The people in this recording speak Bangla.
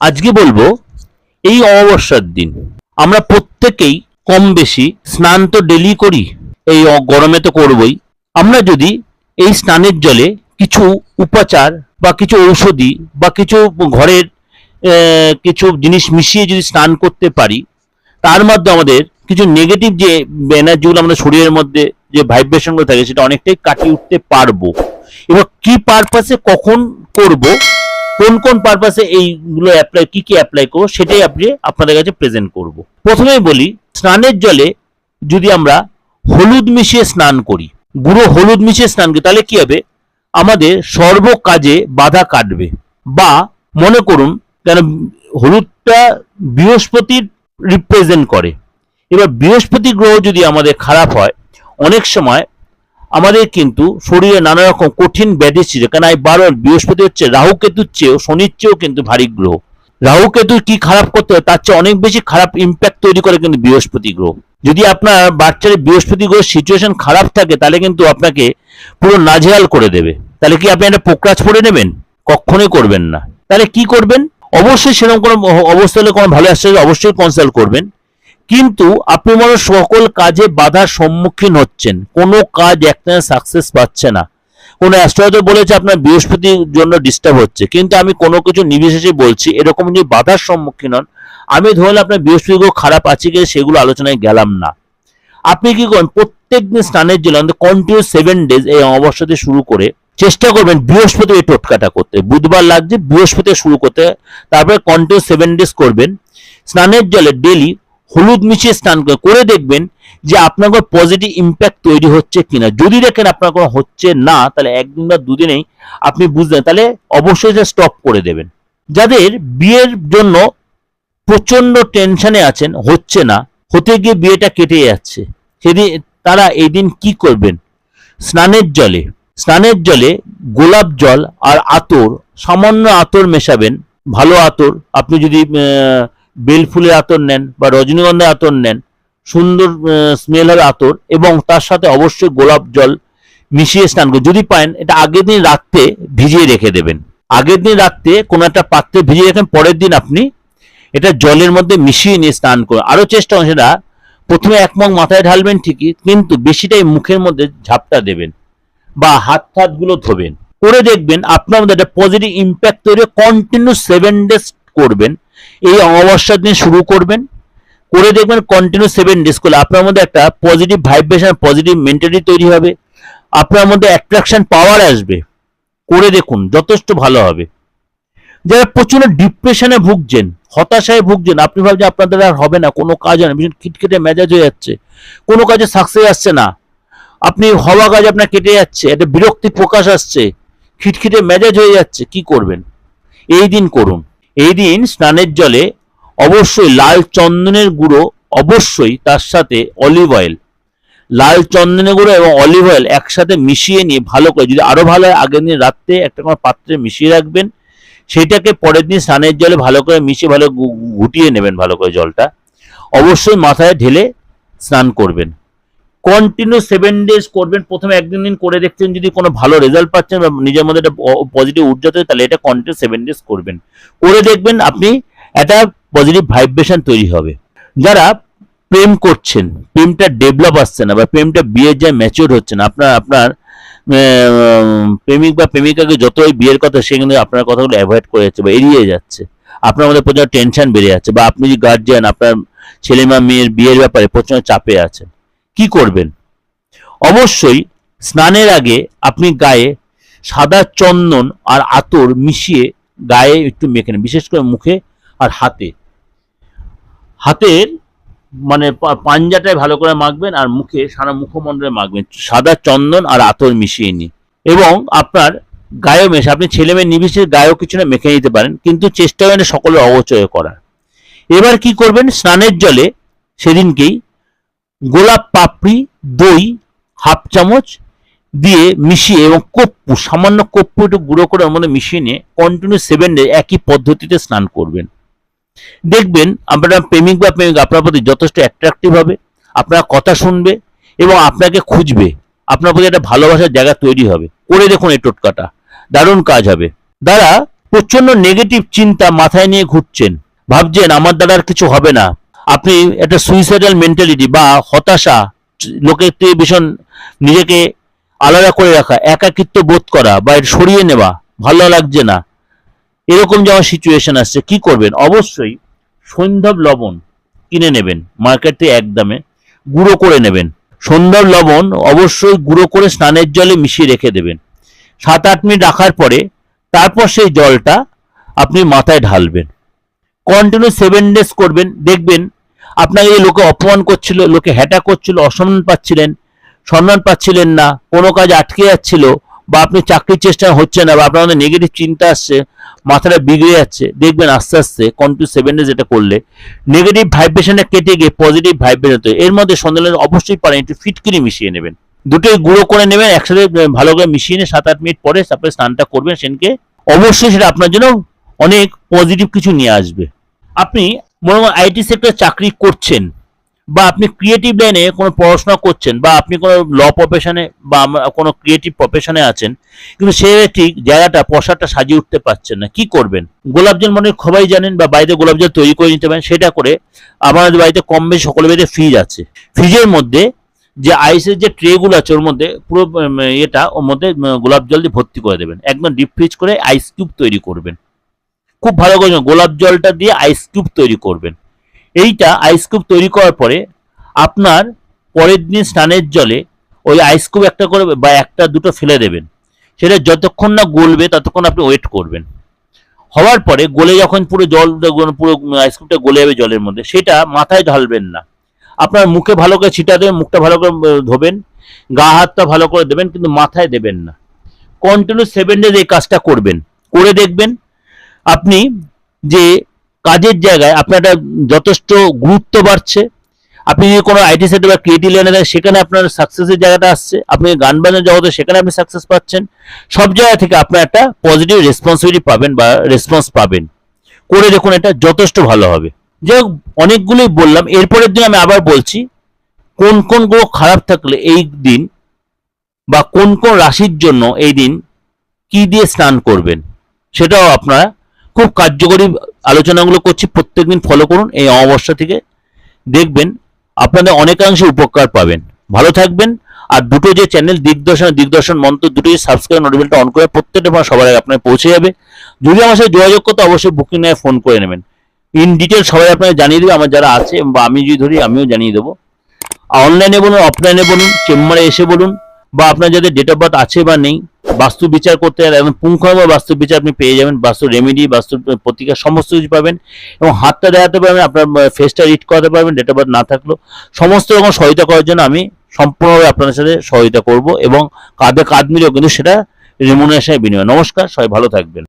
আজকে বলব, এই অমাবস্যার দিন। আমরা প্রত্যেকেই কম বেশি স্নান তো ডেলি করি, এই গরমে তো করবই। আমরা যদি এই স্নানের জলে কিছু উপাচার বা কিছু ঔষধি বা কিছু ঘরের কিছু জিনিস মিশিয়ে যদি স্নান করতে পারি, তার মধ্যে আমাদের কিছু নেগেটিভ যে এনার্জিগুলো আমাদের শরীরের মধ্যে যে ভাইব্রেশনগুলো থাকে, সেটা অনেকটাই কাটিয়ে উঠতে পারব। এবার কি পারপাসে কখন করব কোন কোন পারপাসে এইগুলো অ্যাপ্লাই কি কি অ্যাপ্লাই করব সেটাই আপনি আপনাদের কাছে প্রেজেন্ট করব। প্রথমেই বলি, স্নানের জলে যদি আমরা হলুদ মিশিয়ে স্নান করি, গুঁড়ো হলুদ মিশিয়ে স্নান করি, তাহলে কি হবে? আমাদের সর্ব কাজে বাধা কাটবে। বা মনে করুন কেন হলুদটা বৃহস্পতির রিপ্রেজেন্ট করে। এবার বৃহস্পতি গ্রহ যদি আমাদের খারাপ হয়, অনেক সময় আমাদের কিন্তু শরীরে নানা রকম কঠিন ব্যাধি ছিল কেন এই বারণ? বৃহস্পতি হচ্ছে রাহু কেতুর চেয়েও, শনির চেয়েও কিন্তু ভারী গ্রহ। রাহু কেতু কি খারাপ করতে হয় তার চেয়ে অনেক বেশি খারাপ ইম্প্যাক্ট তৈরি করে কিন্তু বৃহস্পতি গ্রহ। যদি আপনার বাচ্চার বৃহস্পতি গ্রহ সিচুয়েশন খারাপ থাকে, তাহলে কিন্তু আপনাকে পুরো নাজেহাল করে দেবে। তাহলে কি আপনি একটা পোকরাজ পড়ে নেবেন? কখনোই করবেন না। তাহলে কি করবেন? অবশ্যই সেরকম কোনো অবস্থা হলে কোনো ভালো আসছে অবশ্যই কনসাল্ট করবেন। কিন্তু আপনি মনে সকল কাজে বাধার সম্মুখীন হচ্ছেন। কোনো কাজ একটানে সাকসেস পাচ্ছে না। কোনো অ্যাস্ট্রোলজার বলেছে আপনার বৃহস্পতির জন্য ডিস্টার্ব হচ্ছে। কিন্তু আমি কোনো কিছু নির্বিশেষে বলছি, এরকম যদি বাধার সম্মুখীন হন, আমি ধরলে আপনার বৃহস্পতি গ্রহ খারাপ আছে কি সেগুলো আলোচনায় গেলাম না। আপনি কি করেন, প্রত্যেক দিন স্নানের জন্য কন্টিনিউ সেভেন ডেজ এই দিয়ে শুরু করে চেষ্টা করবেন বৃহস্পতি এই টোটকাটা করতে। বুধবার লাগছে বৃহস্পতি শুরু করতে, তারপরে কন্টিনিউ সেভেন ডেজ করবেন। স্নানের জলে ডেলি হলুদ মিশিয়ে স্নান করে করে দেখবেন যে আপনার কোনো পজিটিভ ইম্প্যাক্ট তৈরি হচ্ছে কিনা। যদি দেখেন আপনার কোনো হচ্ছে না, তাহলে একদিন বা দুদিনেই আপনি বুঝলেন, তাহলে অবশ্যই সেটা স্টপ করে দেবেন। যাদের বিয়ের জন্য প্রচণ্ড টেনশনে আছেন, হচ্ছে না, হতে গিয়ে বিয়েটা কেটে যাচ্ছে, সেদিন তারা এই দিন কি করবেন? স্নানের জলে স্নানের জলে গোলাপ জল আর আতর, সামান্য আতর মেশাবেন, ভালো আতর। আপনি যদি বেল ফুলের আতর নেন বা রজনীগন্ধার আতর নেন, সুন্দর স্মেল হবে আতর এবং তার সাথে অবশ্যই গোলাপ জল মিশিয়ে স্নান করুন। যদি পারেন, এটা আগের দিন রাত্রে ভিজিয়ে রেখে দেবেন। আগের দিন রাত্রে কোনো একটা পাত্রে ভিজিয়ে রাখেন, পরের দিন আপনি এটা জলের মধ্যে মিশিয়ে নিয়ে স্নান করুন। আরও চেষ্টা সেটা, প্রথমে এক মগ মাথায় ঢালবেন ঠিকই, কিন্তু বেশিটাই মুখের মধ্যে ঝাপটা দেবেন বা হাত হাতগুলো ধোবেন। করে দেখবেন আপনার মধ্যে একটা পজিটিভ ইম্প্যাক্ট তৈরি কন্টিনিউ সেভেন ডেজ করবেন। এই অমাবস্যার দিন শুরু করবেন, করে দেখবেন কন্টিনিউ সেভেন ডেজ করলে আপনার মধ্যে একটা পজিটিভ ভাইব্রেশন পজিটিভ মেন্টালিটি তৈরি হবে, আপনার মধ্যে অ্যাট্রাকশন পাওয়ার আসবে। করে দেখুন, যথেষ্ট ভালো হবে। যারা প্রচণ্ড ডিপ্রেশনে ভুগছেন, হতাশায় ভুগছেন, আপনি ভাবছেন আপনাদের আর হবে না, কোনো কাজ হয় না, ভীষণ খিটখিটে মেজাজ হয়ে যাচ্ছে, কোনো কাজে সাকসেস আসছে না। আপনি হওয়া কাজ আপনার কেটে যাচ্ছে একটা বিরক্তি প্রকাশ আসছে, খিটখিটে মেজাজ হয়ে যাচ্ছে, কি করবেন? এই দিন করুন। এই দিন স্নানের জলে অবশ্যই লাল চন্দনের গুঁড়ো অবশ্যই তার সাথে অলিভ অয়েল। লাল চন্দনের গুঁড়ো এবং অলিভ অয়েল একসাথে মিশিয়ে নিয়ে ভালো করে, যদি আরও ভালো হয়, আগের দিন রাত্রে একটা কোনো পাত্রে মিশিয়ে রাখবেন। সেটাকে পরের দিন স্নানের জলে ভালো করে মিশিয়ে, ভালো ঘুটিয়ে নেবেন ভালো করে জলটা। অবশ্যই মাথায় ঢেলে স্নান করবেন। কন্টিনিউ সেভেন ডেজ করবেন, প্রথমে একদিন দিন করে দেখছেন যদি কোনো ভালো রেজাল্ট পাচ্ছেন বা নিজের মধ্যে একটা পজিটিভ ঊর্জা তৈরি তাহলে এটা কন্টিনিউ সেভেন ডেজ করবেন। করে দেখবেন আপনি একটা পজিটিভ ভাইব্রেশন তৈরি হবে। যারা প্রেম করছেন, প্রেমটা ডেভেলপ আসছে না বা প্রেমটা বিয়ের যায় ম্যাচিওর হচ্ছে না, আপনার আপনার প্রেমিক বা প্রেমিকাকে যতই বিয়ের কথা সে কিন্তু আপনার কথাগুলো অ্যাভয়েড করে যাচ্ছে বা এড়িয়ে যাচ্ছে। আপনার মধ্যে প্রচুর টেনশন বেড়ে যাচ্ছে বা আপনি যদি গার্জিয়ান আপনার ছেলে বা মেয়ের বিয়ের ব্যাপারে প্রচণ্ড চাপে আছেন। কি করবেন? অবশ্যই স্নানের আগে আপনি গায়ে সাদা চন্দন আর আতর মিশিয়ে গায়ে একটু মেখে নেন, বিশেষ করে মুখে আর হাতে। হাতের মানে পাঞ্জাটায় ভালো করে মাখবেন আর মুখে সারা মুখমণ্ডলে মাখবেন। সাদা চন্দন আর আতর মিশিয়ে নিয়ে এবং আপনার গায়েও মেশে আপনি ছেলে মেয়ে নির্বিশেষে গায়েও কিছু না মেখে নিতে পারেন, কিন্তু চেষ্টা করেন সকলের অবচয় করার। এবার কি করবেন? স্নানের জলে সেদিনকেই গোলাপ পাপড়ি, দই, হাফ চামচ দিয়ে মিশিয়ে এবং কপ্পু, সামান্য কপ্পু একটু গুঁড়ো করে মধ্যে মিশিয়ে নিয়ে কন্টিনিউ সেভেন ডে একই পদ্ধতিতে স্নান করবেন। দেখবেন আপনার প্রেমিক বা প্রেমিক, আপনার প্রতি যথেষ্ট অ্যাট্রাকটিভ হবে, আপনার কথা শুনবে এবং আপনাকে খুঁজবে, আপনার প্রতি একটা ভালোবাসার জায়গা তৈরি হবে। করে দেখুন এই টোটকাটা, দারুণ কাজ হবে। যারা প্রচণ্ড নেগেটিভ চিন্তা মাথায় নিয়ে ঘুরছেন। ভাবছেন, আমার দ্বারা আর কিছু হবে না। আপনি একটা সুইসাইডাল মেন্টালিটি বা হতাশা লোকের থেকে ভীষণ নিজেকে আলাদা করে রাখা, একাকিত্ব বোধ করা বা সরিয়ে নেওয়া ভালো লাগছে না। এরকম যেমন সিচুয়েশন আসছে, কি করবেন? অবশ্যই সৈন্ধব লবণ কিনে নেবেন মার্কেট থেকে একদমে গুঁড়ো করে নেবেন। সৈন্ধব লবণ অবশ্যই গুঁড়ো করে স্নানের জলে মিশিয়ে রেখে দেবেন। সাত আট মিনিট রাখার পরে তারপর সেই জলটা আপনি মাথায় ঢালবেন। কন্টিনিউ সেভেন ডেজ করবেন, দেখবেন আপনাকে এই লোকে অপমান করছিল, লোকে হ্যাটা করছিল, অসম্মান পাচ্ছিলেন, সম্মান পাচ্ছিলেন না, কোনো কাজ আটকে যাচ্ছিল বা আপনি চাকরির চেষ্টা হচ্ছে না বা আপনার মধ্যে নেগেটিভ চিন্তা আসছে, মাথাটা বিগড়ে যাচ্ছে, দেখবেন আস্তে আস্তে কন্টিনিউ সেভেন ডেজ এটা করলে নেগেটিভ ভাইব্রেশনটা কেটে গিয়ে পজিটিভ ভাইব্রেশন তো এর মধ্যে সন্ধ্যা অবশ্যই পারেন, একটু ফিটকিরি মিশিয়ে নেবেন। দুটোই গুঁড়ো করে নেবেন, একসাথে ভালো করে মিশিয়ে নিয়ে সাত আট মিনিট পরে তারপরে স্নানটা করবেন, সেনকে অবশ্যই সেটা আপনার জন্য অনেক পজিটিভ কিছু নিয়ে আসবে। আপনি মনে হয় আইটি সেক্টরে চাকরি করছেন বা আপনি ক্রিয়েটিভ লাইনে কোনো পড়াশোনা করছেন বা আপনি কোনো ল প্রফেশনে বা কোনো ক্রিয়েটিভ প্রফেশনে আছেন, কিন্তু সে ঠিক জায়গাটা পশাটা সাজিয়ে উঠতে পারছেন না। কি করবেন? গোলাপ জল মনে সবাই জানেন বা বাড়িতে গোলাপ জল তৈরি করে নিতে পারেন, সেটা করে আমাদের বাড়িতে কম বেশি সকলের বাড়িতে ফ্রিজ আছে। ফ্রিজের মধ্যে যে আইসের যে ট্রেগুলো আছে, ওর মধ্যে পুরো এটা ওর মধ্যে গোলাপ জল দিয়ে ভর্তি করে দেবেন। একদম ডিপ ফ্রিজ করে আইস কিউব তৈরি করবেন। খুব ভালো করে গোলাপ জলটা দিয়ে আইস কিউব তৈরি করবেন। এইটা আইস কিউব তৈরি করার পরে আপনার পরের দিন স্নানের জলে ওই আইস কিউব একটা করে বা একটা দুটো ফেলে দেবেন। সেটা যতক্ষণ না গলবে ততক্ষণ আপনি ওয়েট করবেন। হওয়ার পরে গলে যখন পুরো জল পুরো আইস কিউবটা গলে যাবে জলের মধ্যে, সেটা মাথায় ঢালবেন না। আপনার মুখে ভালো করে ছিটা দেবেন, মুখটা ভালো করে ধোবেন, গা হাতটা ভালো করে দেবেন, কিন্তু মাথায় দেবেন না। কন্টিনিউ সেভেন ডেজ এই কাজটা করবেন। করে দেখবেন আপনি যে কাজের জায়গায় আপনার যথেষ্ট গুরুত্ব বাড়ছে, আপনি যদি কোনো আইটি সেক্টর বা ক্রিয়েটিভ লাইনে দেন সেখানে আপনার সাকসেসের জায়গাটা আসছে, আপনি গান বাজানোর জগতে সেখানে আপনি সাকসেস পাচ্ছেন, সব জায়গা থেকে আপনার একটা পজিটিভ রেসপন্সিবিলিটি পাবেন বা রেসপন্স পাবেন। করে দেখুন, এটা যথেষ্ট ভালো হবে। যাই হোক, অনেকগুলোই বললাম, এরপরের দিন আমি আবার বলছি, কোন কোন গ্রহ খারাপ থাকলে এই দিন বা কোন কোন রাশির জন্য এই দিন কি দিয়ে স্নান করবেন, সেটাও আপনারা খুব কার্যকরী আলোচনাগুলো করছি, প্রত্যেকদিন ফলো করুন এই অমাবস্যা থেকে। দেখবেন আপনাদের অনেকাংশে উপকার পাবেন। ভালো থাকবেন, আর দুটো যে চ্যানেল দিগদর্শন দিগদর্শন মন্ত্র, দুটোই সাবস্ক্রাইব নোটিফিকেশনটা অন করে প্রত্যেকটা আমার সবার আগে আপনার পৌঁছে যাবে। যদি আমার সাথে যোগাযোগ করতে অবশ্যই বুকিং নিয়ে ফোন করে নেবেন। ইন ডিটেল সবাই আপনাকে জানিয়ে দেবে, আমার যারা আছে, বা আমি যদি ধরি, আমিও জানিয়ে দেবো। অনলাইনে বলুন অফলাইনে বলুন, চেম্বারে এসে বলুন বা আপনার যাদের ডেট অফ বার্থ আছে বা নেই, বাস্তু বিচার করতে এবং পুঙ্খাঙ্গ বাস্তু বিচার আপনি পেয়ে যাবেন, বাস্তু রেমেডি বাস্তু প্রতিকার সমস্ত কিছু পাবেন এবং হাতটা দেখাতে পারবেন, আপনার ফেসটা রিড করাতে পারবেন ডেট অফ বার্থ না থাকলেও সমস্ত রকম সহায়তা করার জন্য আমি সম্পূর্ণভাবে আপনাদের সাথে সহায়তা করব এবং কাঁধে কাঁধ মিলেও কিন্তু সেটা রেমুনেশনের বিনিময়। নমস্কার, সবাই ভালো থাকবেন।